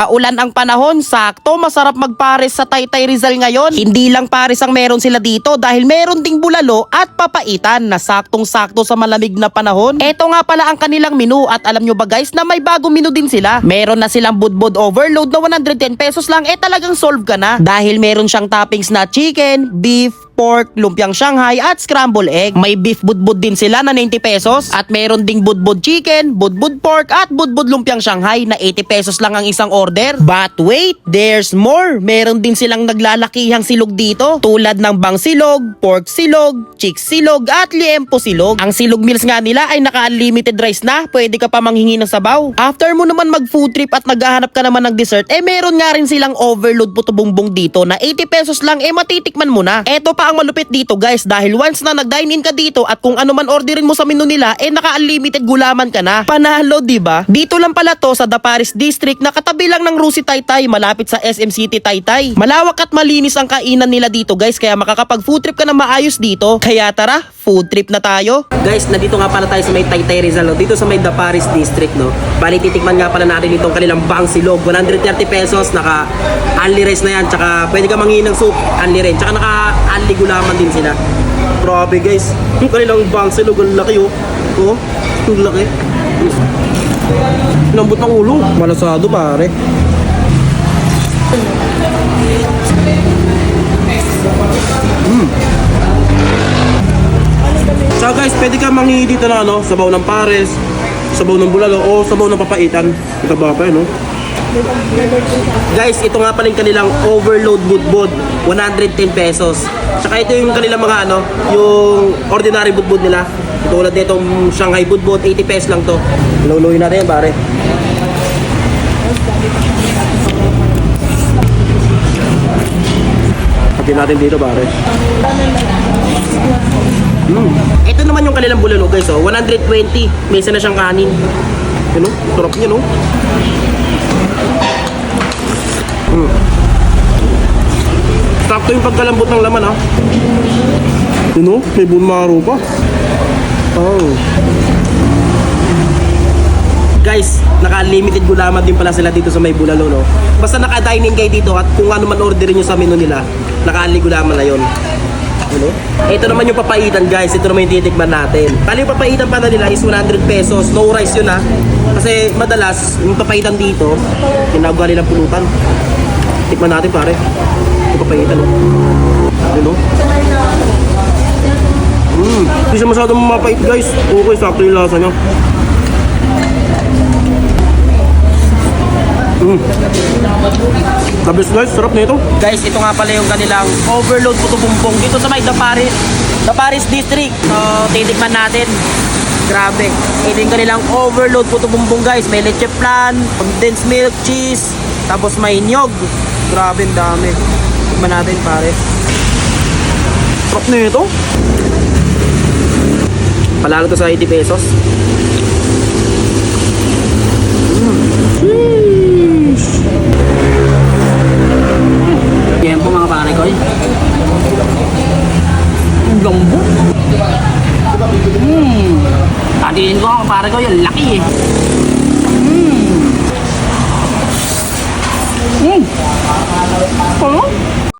Maulan ang panahon, sakto, masarap magpares sa Taytay Rizal ngayon. Hindi lang pares ang meron sila dito dahil meron ding bulalo at papaitan na saktong-sakto sa malamig na panahon. Eto nga pala ang kanilang menu at alam nyo ba guys na may bagong menu din sila. Meron na silang budbud overload na 110 pesos lang eh talagang solve ka na. Dahil meron siyang toppings na chicken, beef, pork, lumpiang Shanghai at scramble egg. May beef budbud din sila na 90 pesos at meron ding budbud chicken, budbud pork at budbud lumpiang Shanghai na 80 pesos lang ang isang order. But wait, there's more. Meron din silang naglalakihang silog dito tulad ng bang silog, pork silog, chick silog at liempo silog. Ang silog meals nga nila ay naka-unlimited rice na. Pwede ka pa manghingi ng sabaw. After mo naman mag food trip at naghahanap ka naman ng dessert, eh meron nga rin silang overload puto bumbong dito na 80 pesos lang eh matitikman mo na. Eto pa ang malupit dito guys dahil once na nag-dine in ka dito at kung ano man orderin mo sa menu nila eh naka-unlimited gulaman ka na. Panalo ba? Dito lang pala to sa Daparis District na katabi lang ng Rusi Taytay malapit sa SM City Taytay. Malawak at malinis ang kainan nila dito guys kaya makakapag food trip ka na maayos dito. Kaya tara, food trip na tayo. Guys, nandito nga pala tayo sa may Taytay Rizal no? dito sa may Daparis District no. Bali titikman nga pala natin itong kanilang bang silog 130 pesos naka only rice na yan tsaka pwede ka manghingi ng soup only rin tsaka naka only gulaman din sila. Grabe guys, yung kanilang bang silog ang laki oh. Oh, ang laki. Lambot ng ulo. Malasado pare. So guys, pwede ka mangingi dito na ano, sabaw ng pares, sabaw ng bulalo o sabaw ng papaitan. Ito ba pa no? Guys, ito nga pala yung kanilang overload budbud, 110 pesos. Tsaka ito yung kanilang mga ano, yung ordinary budbud nila. Tulad nitong Shanghai budbud, 80 pesos lang to. Luluin natin yan pare. Pagkin natin dito pare. Mm. Ito naman yung kanilang bulalo guys, oh. 120. May isa na siyang kanin. Yun oh, sarap niya no. Mm. Sakto yung pagkalambot ng laman ah. Yun oh, may bunmaro pa. Oh. Guys, naka-limited gulaman din pala sila dito sa may bulalo, no? Basta naka-dining kayo dito at kung ano man orderin nyo sa menu nila, naka-only gulaman na yon. Ano? Ito naman yung papaitan guys, ito naman yung titikman natin. Bali yung papaitan pa na nila is 100 pesos, no rice yun ha. Kasi madalas, yung papaitan dito, tinawag nilang pulutan. Tikman natin pare. Yung papaitan no. Ano? Mm, hindi siya masyadong mapait guys. Okay, sakto yung lasa niya. Mm. Kabis guys, sarap na ito. Guys, ito nga pala yung kanilang overload puto bumbong dito sa may Daparis, Daparis District. So, titikman natin. Grabe. Ito yung kanilang overload puto bumbong guys. May leche flan, condensed milk, cheese, tapos may nyog. Grabe, ang dami. Tikman natin pare. Sarap na ito. Palalo to sa 80 pesos. Yan po mga pare ko. Ang gambo. Hmm. Tatiin ko mga pare ko yung laki eh. Hmm. Hmm. Ano?